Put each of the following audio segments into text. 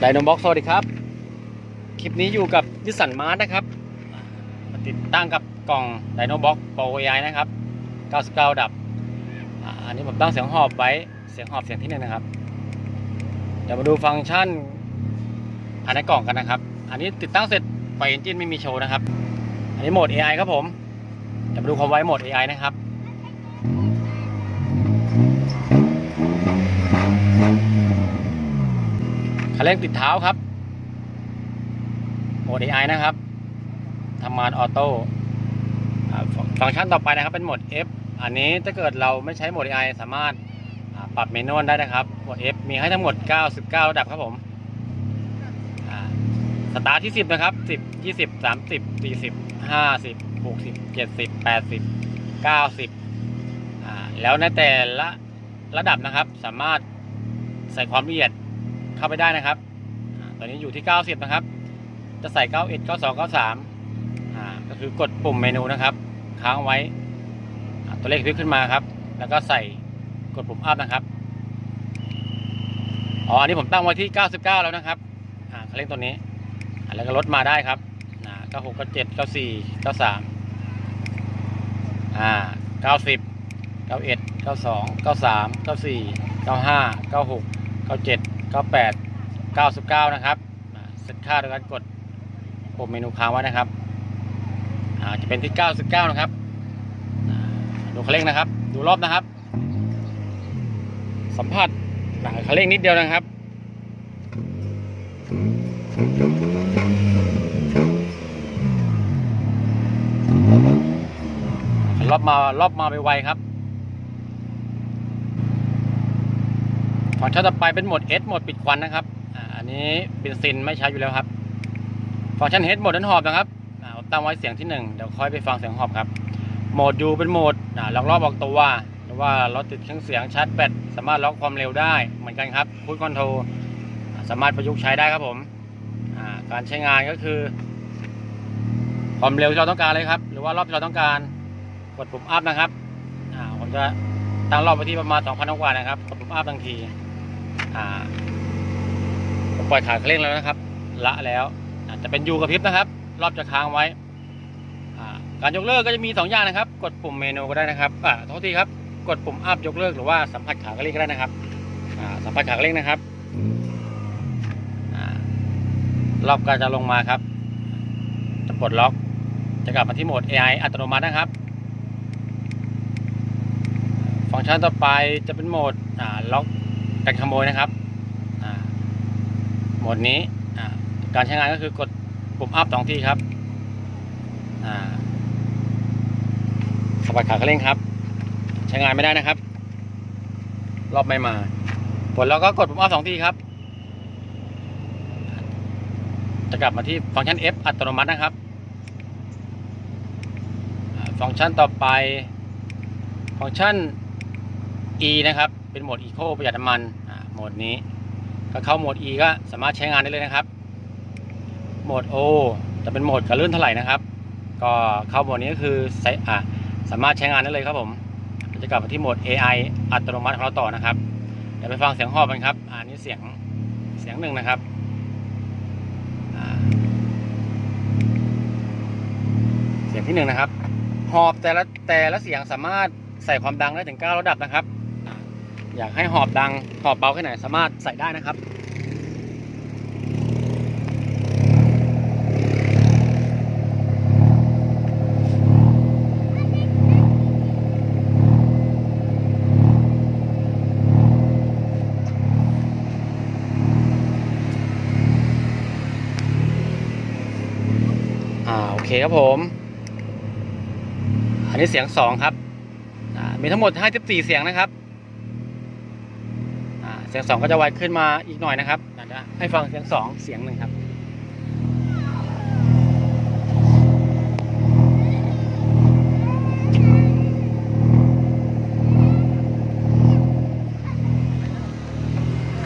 ไดโนบ็อกสวัสดีครับ คลิปนี้อยู่กับดิสันมาร์นะครับ มาติดตั้งกับกล่องไดโนบ็อกโปรไอนะครับ 99 ดับ อันนี้ผมตั้งเสียงหอบไว้ เสียงหอบเสียงที่หนึ่งนะครับ เดี๋ยวมาดูฟังก์ชันภายในกล่องกันนะครับ อันนี้ติดตั้งเสร็จไฟเอนจินไม่มีโชว์นะครับ อันนี้โหมด AI ครับผม เดี๋ยวมาดูความไวโหมด AI นะครับ คันเร่งติดเท้าครับโหมด AI นะครับทำงานออโต้ฟังฟังก์ชันต่อไปนะครับเป็นโหมด F อันนี้ถ้าเกิดเราไม่ใช้โหมด AI สามารถปรับเมนูได้นะครับโหมด F มีให้ทั้งหมด 99 ระดับครับผมสตาร์ทที่ 10 นะครับ 10 20 30 40 50 60 70 80 90 แล้วในแต่ละระดับนะครับสามารถใส่ความละเอียด เข้าไปได้นะครับ ตอนนี้อยู่ที่ 90 นะครับ จะใส่ 91 92 93อ่าก็คือกดปุ่มเมนูนะครับ ค้างไว้ ตัวเลขพลิกขึ้นมาครับ แล้วก็ใส่กดปุ่มอัพนะครับอ๋ออันนี้ผมตั้งไว้ที่ 99 แล้วนะครับอ่าคันเร่งตัวนี้อ่าแล้วก็ลดมาได้ครับอ่า96 97 94 93อ่า90 91 92 93 94 95 96 97 98 99 นะครับเซตค่าโดยการกดปุ่มเมนูค้างไว้นะครับจะเป็นที่ 99 นะครับ ดูคันเร่งนะครับ ดูรอบนะครับ สัมผัสหนังคันเร่งนิดเดียวนะครับรอบมารอบมาไปไวครับ ฟังก์ชันต่อไปเป็นโหมด S โหมดปิดควันนะครับอ่าอันนี้เป็นซินไม่ใช้อยู่แล้วครับฟังก์ชัน H โหมดดันหอบนะครับอ่าผมตั้งไว้เสียงที่หนึ่งเดี๋ยวค่อยไปฟังเสียงหอบครับโหมด U เป็นโหมดอ่าล็อกรอบออกตัวหรือว่าเราติดเครื่องเสียงชาร์จแบตสามารถล็อกความเร็วได้เหมือนกันครับพูดคอนโทรสามารถประยุกต์ใช้ได้ครับผมอ่าการใช้งานก็คือ ความเร็วที่เราต้องการเลยครับ หรือว่ารอบที่เราต้องการกดปุ่มอัพนะครับอ่าผมจะตั้งรอบไปที่ประมาณ2,000กว่านะครับกดปุ่มอัพทันที ผมปล่อยขาเคร่งแล้วนะครับ ละแล้วอาจจะเป็นยูกับพริบนะครับ รอบจะค้างไว้ การยกเลิกก็จะมี 2 อย่างนะครับ กดปุ่มเมนูก็ได้นะครับอ่าโทษทีครับ กดปุ่มอัพยกเลิกหรือว่าสัมผัสขาเคร่งก็ได้นะครับสัมผัสขาเคร่งนะครับอรอบก็จะลงมาครับ จะปลดล็อก จะกลับมาที่โหมด AI อัตโนมัตินะครับ ฟังก์ชันต่อไปจะเป็นโหมดล็อก กันขโมยนะครับโหมดนี้การใช้งานก็คือกดปุ่มอัพสองทีครับสะบัดขาเคร่งครับ ใช้งานไม่ได้นะครับ รอบไม่มาปลดแล้วก็กดปุ่มอัพสองทีครับ จะกลับมาที่ฟังก์ชัน F อัตโนมัตินะครับ ฟังก์ชันต่อไป ฟังก์ชัน E นะครับ เป็นโหมด Eco ประหยัดน้ำมันโหมดนี้ก็เข้าโหมด E ก็สามารถใช้งานได้เลยนะครับ โหมด O จะเป็นโหมดกระลื่นเท่าไหร่นะครับ ก็เข้าโหมดนี้ก็คือใช้อ่าสามารถใช้งานได้เลยครับผมจะกลับมาที่โหมด AI อัตโนมัติของเราต่อนะครับ เดี๋ยวไปฟังเสียงหอบกันครับ อ่านี่เสียงเสียงหนึ่งนะครับเสียงที่หนึ่งนะครับ หอบแต่ละแต่ละเสียงสามารถใส่ความดังได้ถึง 9 ระดับนะครับ อยากให้หอบดังหอบเบาแค่ไหนสามารถใส่ได้นะครับอ่าโอเคครับผม อันนี้เสียงสองครับอ่ามีทั้งหมด 54 เสียงนะครับ เสียงสองก็จะไวขึ้นมาอีกหน่อยนะครับเดี๋ยวให้ฟังเสียงสองเสียงหนึ่งครับ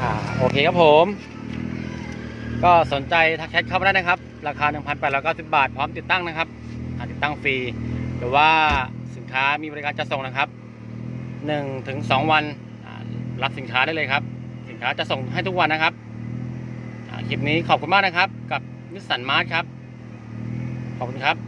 อโอเคครับผม ก็สนใจทักแชทเข้ามาได้นะครับ ราคา 1,890 บาท พร้อมติดตั้งนะครับติดตั้งฟรี หรือว่าสินค้ามีบริการจัดส่งนะครับ1ถึง2วันรับสินค้าได้เลยครับ สินค้าจะส่งให้ทุกวันนะครับคลิปนี้ขอบคุณมากนะครับ กับนิสสันมาร์ครับ ขอบคุณครับ